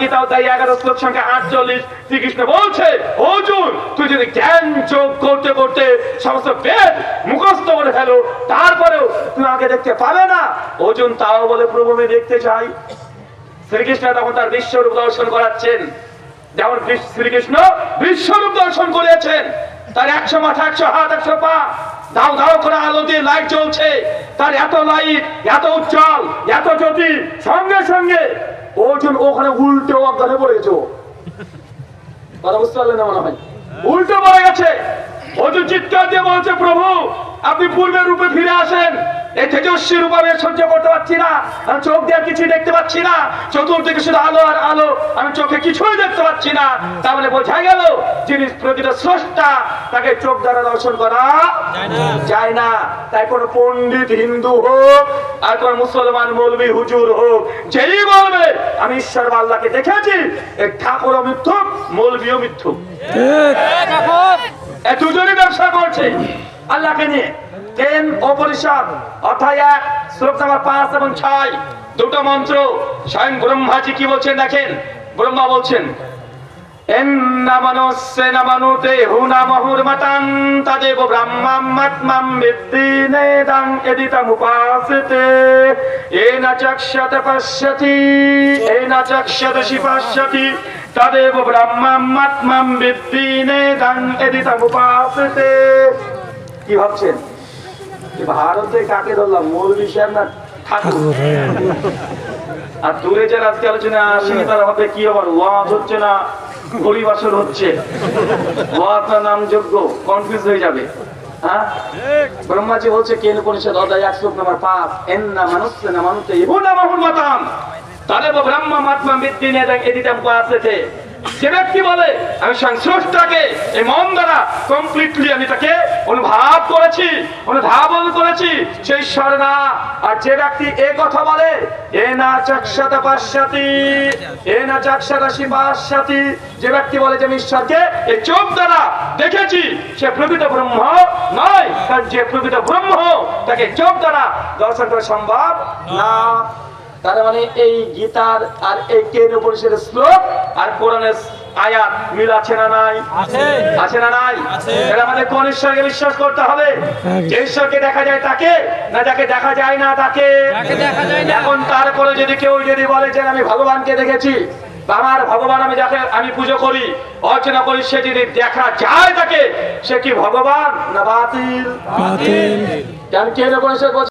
গীতা তাই এগারো শ্লোক সংখ্যা আটচল্লিশ শ্রীকৃষ্ণ বলছে অর্জুন তুই যদি জ্ঞান যোগ করতে করতে সমস্ত বেদ মুখস্থ করে ফেলো, তারপরেও তুমি আমাকে দেখতে পাবে না। অর্জুন তাও বলে, প্রভু, আমি দেখতে চাই। শ্রীকৃষ্ণ তখন তার বিশ্বরূপ দর্শন করাচ্ছেন। যেমন কৃষ্ণ- শ্রীকৃষ্ণ বিশ্বরূপ দর্শন করেছেন তার একশো মাথা, একশো হাত, একশো পা। দাও দাও করে আলো দিয়ে লাইট চলছে তার এত লাইট এত উজ্জ্বল, এত জ্যোতি সঙ্গে সঙ্গে অর্জুন ওখানে উল্টে অজ্ঞানে পড়েছো কথা বুঝতে পারলেন না মনে হয়? উল্টো পড়ে গেছে। অর্জুন চিৎকার দিয়ে বলছে, প্রভু আপনি পূর্বের রূপে ফিরে আসেন। এই তেজস্বী রূপ আমি সহ্য করতে পারছি না। আমি চোখ দিয়ে কিছুই দেখতে পাচ্ছি না। চতুর্দিকে শুধু আলো আর আলো। আমি চোখে কিছুই দেখতে পাচ্ছি না। তাহলে বোঝা গেল যিনি প্রকৃত স্রষ্টা তাকে চোখ দ্বারা দর্শন করা যায় না। তাই কোনো পণ্ডিত হিন্দু হোক আর কোন মুসলমান মৌলবী হুজুর হোক যেই বলবে আমি ঈশ্বর বা আল্লাহকে দেখেছি এই ঠাকুরও মিথ্যুক মৌলবীও মিথ্যুক। এ দুজনই ব্যবসা করছে। আল্লাহকে নিয়ে তেন অপরিষদ অর্থাৎ এক, শ্লোক নাম্বার পাঁচ এবং ছয়। দুটো মন্ত্র। স্বয়ং ব্রহ্মাজি কি বলছেন দেখেন? ব্রহ্মা বলছেন পশ্যতি শিপশ্যতি তদেব ব্রহ্মাত্মাম বিদ্দিনেদং এদিতমুপাসিতে কি ভাবছেন? ভারতে কাকে ধরলাম? মৌলভী সাহেব না ঠাকুর? আর দূরে যে আজকে আলোচনা আসেনি তার হবে কি আবার ওয়াজ হচ্ছে না পরিবাসন হচ্ছে? ওয়াজ না নাম যোগ্য কনফিউজ হয়ে যাবে। হ্যাঁ? ব্রহ্মাজি বলছে কেন পরিষদ অধ্যায় এক শ্লোক পাঁচ এন না মানুষ না মানুষে ইহুন না মাহুন মাতাম তাদের ব্রহ্মা মাত্মা মৃত্যু নিয়ে দেখ এদিতাম যে ব্যক্তি বলে আমি সংশ্লিষ্টটাকে এই মন দ্বারা কমপ্লিটলি আমি তাকে অনুভব করেছি অনুধাবন করেছি, সেই ঈশ্বর না আর যে ব্যক্তি এ কথা বলে, এ না চক্ষত পাশ্চাতি, এ না চক্ষত শিবাশ্চাতি যে ব্যক্তি বলে যে আমি ঈশ্বরকে এই চোখ দ্বারা দেখেছি, সে প্রকৃত ব্রহ্ম নয়, কারণ যে প্রকৃত ব্রহ্ম, তাকে চোখ দ্বারা দর্শন করা সম্ভব না। তার মানে এই গীতার আর এই কেন শ্লোক আর কোরআনের আয়াত মিল আছে না নাই? আছে। না নাই? এটা আমাদের কোন ঈশ্বরকে বিশ্বাস করতে হবে? যে ঈশ্বরকে দেখা যায় তাকে না যাকে দেখা যায় না তাকে। এখন তারপরে যদি কেউ যদি বলে যে আমি ভগবানকে দেখেছি আমার ভগবান আমি যাকে আমি পুজো করি অর্চনা করি সে যদি দেখা যায় তাকে সে কি ভগবান না বাতিল? কেন কেন